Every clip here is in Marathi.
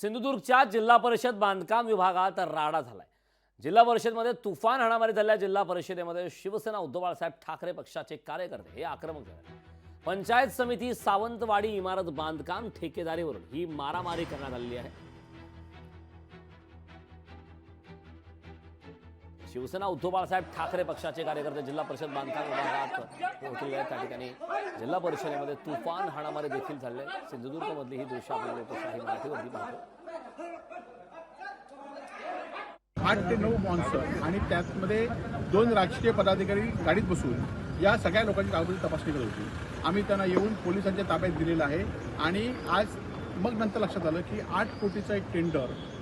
सिंधुदुर्गच्या जिल्हा परिषद बांधकाम विभागात राडा झालाय. जिल्हा परिषदमध्ये तुफान हाणामारी झाल्या जिल्हा परिषदेमध्ये शिवसेना उद्धव बाळासाहेब ठाकरे पक्षाचे कार्यकर्ते हे आक्रमक झाले पंचायत समिती सावंतवाडी इमारत बांधकाम ठेकेदारीवरून ही मारामारी करण्यात आलेली आहे. शिवसेना उद्धव बाळासाहेब ठाकरे पक्षाचे कार्यकर्ते जिल्हा परिषद बांधकाम विभागात पोहोचलेले आहेत. त्या ठिकाणी जिल्हा परिषदेमध्ये तुफान हाणामारी देखील झाले सिंधुदुर्गमधली ही दृश्य आपल्याला लोकशाही मराठीवरती पाहतो. आठ ते नऊ मॉन्सर आणि त्यामध्ये दोन राजकीय पदाधिकारी गाडीत बसून या सगळ्या लोकांची कागदपत्र तपासणी करत होती. आम्ही त्यांना येऊन पोलिसांच्या ताब्यात दिलेलं आहे. आणि आज मग नंतर लक्षात आलं की आठ कोटीचं एक टेंडर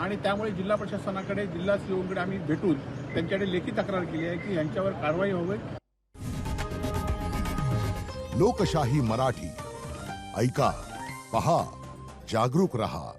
आणि त्यामुळे जिल्हा प्रशासनाकडे जिल्हा सीओकडे आम्ही भेटून त्यांच्याकडे लेखी तक्रार केली आहे की यांच्यावर कारवाई व्हावी. लोकशाही मराठी. ऐका पहा जागरूक रहा.